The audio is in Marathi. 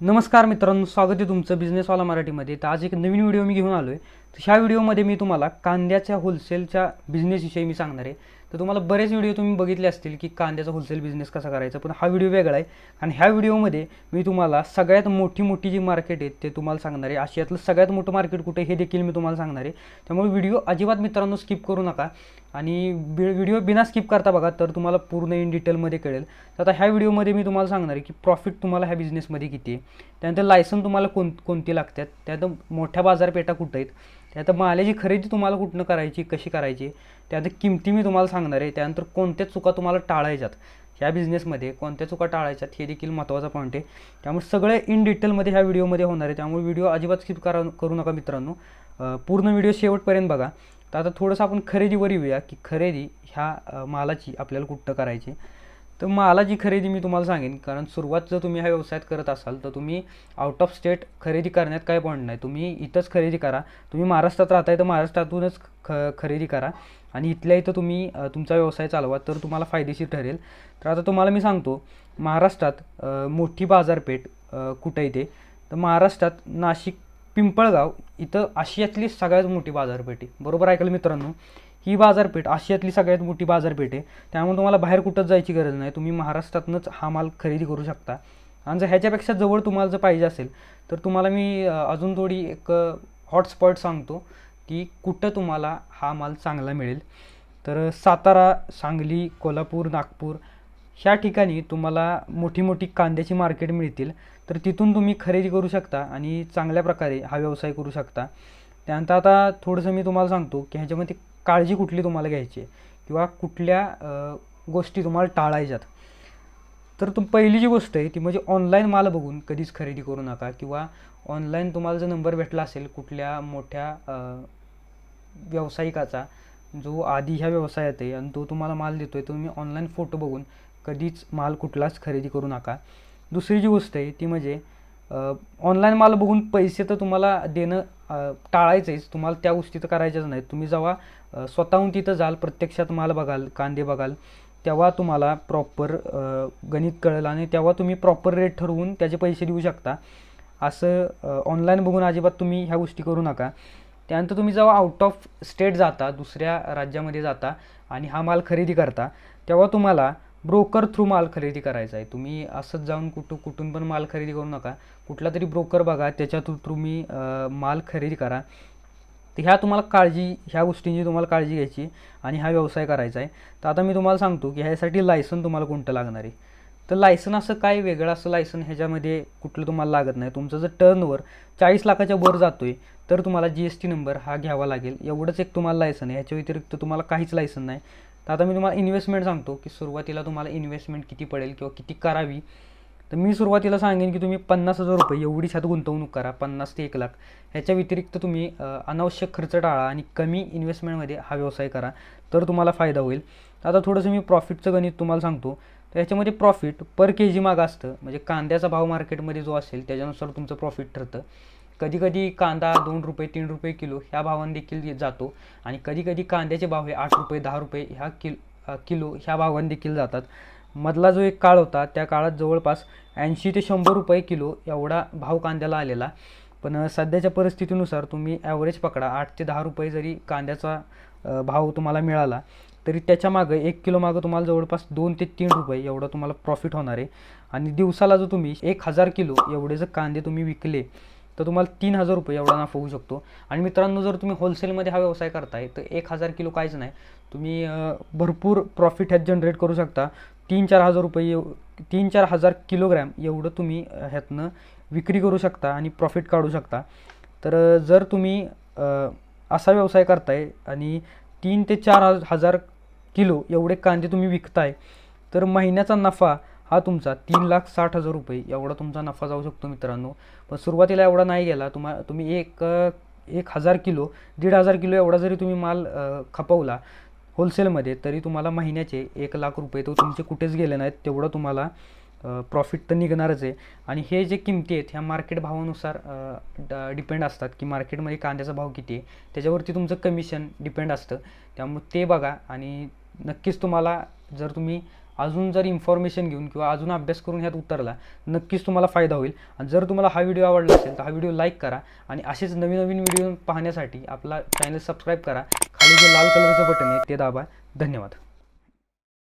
नमस्कार मित्रांनो स्वागत आहे तुमचं बिझनेसवाला मराठीमध्ये. तर आज एक नवीन व्हिडिओ मी घेऊन आलो आहे तर ह्या व्हिडिओमध्ये मी तुम्हाला कांद्याच्या होलसेलच्या बिझनेसविषयी मी सांगणार आहे. तर तुम्हाला बरेच व्हिडिओ तुम्ही बघितले असतील की कांद्याचा होलसेल बिझनेस कसा करायचा पण हा व्हिडिओ वेगळा आहे. आणि ह्या व्हिडिओमध्ये मी तुम्हाला सगळ्यात मोठी मोठी जी मार्केट आहेत ते तुम्हाला सांगणार आहे. आशियातलं सगळ्यात मोठं मार्केट कुठे आहे हे देखील मी तुम्हाला सांगणार आहे. त्यामुळे व्हिडिओ अजिबात मित्रांनो स्किप करू नका. आणि व्हिडिओ बिना स्किप करता बघा तर तुम्हाला पूर्ण इन डिटेलमध्ये कळेल. तर आता ह्या व्हिडिओमध्ये मी तुम्हाला सांगणार आहे की प्रॉफिट तुम्हाला ह्या बिझनेसमध्ये किती आहे. त्यानंतर लायसन तुम्हाला कोण कोणती लागतात? त्यानंतर मोठ्या बाजारपेठा कुठं आहेत? त्यानंतर मालाची खरेदी तुम्हाला कुठनं करायची कशी करायची? त्यानंतर किमती मी तुम्हाला सांगणार आहे. त्यानंतर कोणत्या चुका तुम्हाला टाळायच्यात? ह्या बिझनेसमध्ये कोणत्या चुका टाळायच्यात हे देखील महत्त्वाचा पॉईंट आहे. त्यामुळे सगळे इन डिटेलमध्ये ह्या व्हिडिओमध्ये होणार आहे. त्यामुळे व्हिडिओ अजिबात स्किप करा करू नका मित्रांनो. पूर्ण व्हिडिओ शेवटपर्यंत बघा. तर आता थोडंसं आपण खरेदीवर येऊया की खरेदी ह्या मालाची आपल्याला कुठं करायची? तर मालाची खरेदी मी तुम्हाला सांगेन कारण सुरुवात जर तुम्ही ह्या व्यवसायात करत असाल तर तुम्ही आउट ऑफ स्टेट खरेदी करण्यात काय पॉईंट नाही. तुम्ही इथंच खरेदी करा. तुम्ही महाराष्ट्रात राहताय तर महाराष्ट्रातूनच ख खरेदी करा. आणि इथल्या इथं तुम्ही तुमचा व्यवसाय चालवा तर तुम्हाला फायदेशीर ठरेल. तर आता तुम्हाला मी सांगतो महाराष्ट्रात मोठी बाजारपेठ कुठं येते तर महाराष्ट्रात नाशिक पिंपळगाव इथं आशियातली सगळ्यात मोठी बाजारपेठ आहे. बरोबर ऐकलं मित्रांनो? ही बाजारपेठ आशियातली सगळ्यात मोठी बाजारपेठ आहे. त्यामुळे तुम्हाला बाहेर कुठंच जायची गरज नाही. तुम्ही महाराष्ट्रातूनच हा माल खरेदी करू शकता. आणि जर ह्याच्यापेक्षा जवळ तुम्हाला जर पाहिजे असेल तर तुम्हाला मी अजून थोडी एक हॉटस्पॉट सांगतो की कुठं तुम्हाला हा माल चांगला मिळेल. तर सातारा सांगली कोल्हापूर नागपूर ह्या ठिकाणी तुम्हाला मोठी मोठी कांद्याची मार्केट मिळतील. तर तिथून तुम्ही खरेदी करू शकता आणि चांगल्या प्रकारे हा व्यवसाय करू शकता. त्यानंतर आता थोडंसं मी तुम्हाला सांगतो की ह्याच्यामध्ये काळजी कुठली तुम्हाला घ्यायची आहे? किंवा कुठल्या गोष्टी तुम्हाला टाळायच्यात? तर तुम पहिली जी गोष्ट आहे ती म्हणजे ऑनलाईन माल बघून कधीच खरेदी करू नका किंवा ऑनलाईन तुम्हाला जर नंबर भेटला असेल कुठल्या मोठ्या व्यावसायिकाचा जो आधी ह्या व्यवसायात आहे आणि तो तुम्हाला माल देतो आहे तुम्ही ऑनलाईन फोटो बघून कधीच माल कुठलाच खरेदी करू नका. दुसरी जी गोष्ट आहे ती म्हणजे ऑनलाईन माल बघून पैसे तर तुम्हाला देणं टाळायचंच तुम्हाला त्या गोष्टी तर करायच्याच नाहीत. तुम्ही जेव्हा स्वतःहून तिथं जाल प्रत्यक्षात माल बघाल कांदे बघाल तेव्हा तुम्हाला प्रॉपर गणित कळेल आणि तेव्हा तुम्ही प्रॉपर रेट ठरवून त्याचे पैसे देऊ शकता. असं ऑनलाईन बघून अजिबात तुम्ही ह्या गोष्टी करू नका. त्यानंतर तुम्ही जेव्हा आउट ऑफ स्टेट जाता दुसऱ्या राज्यामध्ये जाता आणि हा माल खरेदी करता तेव्हा तुम्हाला ब्रोकर थ्रू माल खरेदी करायचा आहे. तुम्ही असंच जाऊन कुठं कुठून पण माल खरेदी करू नका. कुठला तरी ब्रोकर बघा त्याच्या थ्रू तुम्ही माल खरेदी करा. तर ह्या तुम्हाला काळजी ह्या गोष्टींची तुम्हाला काळजी घ्यायची आणि हा व्यवसाय करायचा आहे. तर आता मी तुम्हाला सांगतो की ह्यासाठी लायसन तुम्हाला कोणतं लागणार आहे? तर लायसन असं काय वेगळं असं लायसन ह्याच्यामध्ये कुठलं तुम्हाला लागत नाही. तुमचं जर टर्नवर चाळीस लाखाच्या वर जातो आहे तर तुम्हाला जी एस टी नंबर हा घ्यावा लागेल. एवढंच एक तुम्हाला लायसन आहे. ह्याच्या व्यतिरिक्त तुम्हाला काहीच लायसन नाही. तर आता मी तुम्हाला इन्व्हेस्टमेंट सांगतो की सुरुवातीला तुम्हाला इन्व्हेस्टमेंट किती पडेल किंवा किती करावी तर मी सुरुवातीला सांगेन की तुम्ही पन्नास हजार रुपये एवढीच गुंतवणूक करा पन्नास ते एक लाख. ह्याच्या व्यतिरिक्त तुम्ही अनावश्यक खर्च टाळा आणि कमी इन्व्हेस्टमेंटमध्ये हा व्यवसाय करा तर तुम्हाला फायदा होईल. आता थोडंसं मी प्रॉफिटचं गणित तुम्हाला सांगतो. तर ह्याच्यामध्ये प्रॉफिट पर के जी मागं असतं. म्हणजे कांद्याचा भाव मार्केटमध्ये जो असेल त्याच्यानुसार तुमचं प्रॉफिट ठरतं. कधी कधी कांदा दोन रुपये तीन रुपये किलो ह्या भावाने देखील जातो. आणि कधी कधी कांद्याचे भाव हे आठ रुपये दहा रुपये ह्या किल किलो ह्या भावाने देखील जातात. मधला जो एक काळ होता त्या काळात जवळपास ऐंशी ते शंभर रुपये किलो एवढा भाव कांद्याला आलेला. पण सध्याच्या परिस्थितीनुसार तुम्ही ॲव्हरेज पकडा आठ ते दहा रुपये जरी कांद्याचा भाव तुम्हाला मिळाला तरी त्याच्या मागं एक किलो मागं तुम्हाला जवळपास दोन ते तीन रुपये एवढा तुम्हाला प्रॉफिट होणार आहे. आणि दिवसाला जर तुम्ही एक हजार किलो एवढे जर कांदे तुम्ही विकले तर तुम्हाला तीन हजार रुपये एवढा नफा होऊ शकतो. आणि मित्रांनो जर तुम्ही होलसेलमध्ये हा व्यवसाय करताय तर एक हजार किलो काहीच नाही. तुम्ही भरपूर प्रॉफिट ह्यात जनरेट करू शकता. तीन चार हजार रुपये तीन चार हजार किलोग्रॅम एवढं तुम्ही ह्यातनं विक्री करू शकता आणि प्रॉफिट काढू शकता. तर जर तुम्ही असा व्यवसाय करताय आणि तीन ते चार हजार किलो एवढे कांदे तुम्ही विकताय तर महिन्याचा नफा हा तुमचा तीन लाख साठ हजार रुपये एवढा तुमचा नफा जाऊ शकतो मित्रांनो. पण सुरुवातीला एवढा नाही गेला तुम्हा तुम्ही एक एक हजार किलो दीड हजार किलो एवढा जरी तुम्ही माल खपवला होलसेलमध्ये तरी तुम्हाला महिन्याचे एक लाख रुपये तो तुमचे कुठेच गेले नाहीत तेवढं तुम्हाला प्रॉफिट तर निघणारच आहे. आणि हे जे किमती आहेत ह्या मार्केट भावानुसार डिपेंड असतात की मार्केटमध्ये कांद्याचा भाव किती आहे त्याच्यावरती तुमचं कमिशन डिपेंड असतं. त्यामुळे ते बघा आणि नक्कीच तुम्हाला जर तुम्ही अजून जर इन्फॉर्मेशन घेऊन किंवा अजून अभ्यास करून ह्यात उतरला नक्कीच तुम्हाला फायदा होईल. आणि जर तुम्हाला हा व्हिडिओ आवडला असेल तर हा व्हिडिओ लाईक करा. आणि असेच नवीन नवीन व्हिडिओ पाहण्यासाठी आपला चॅनल सबस्क्राईब करा. आणि जे लाल कलरचं बटन आहे ते दाबा. धन्यवाद.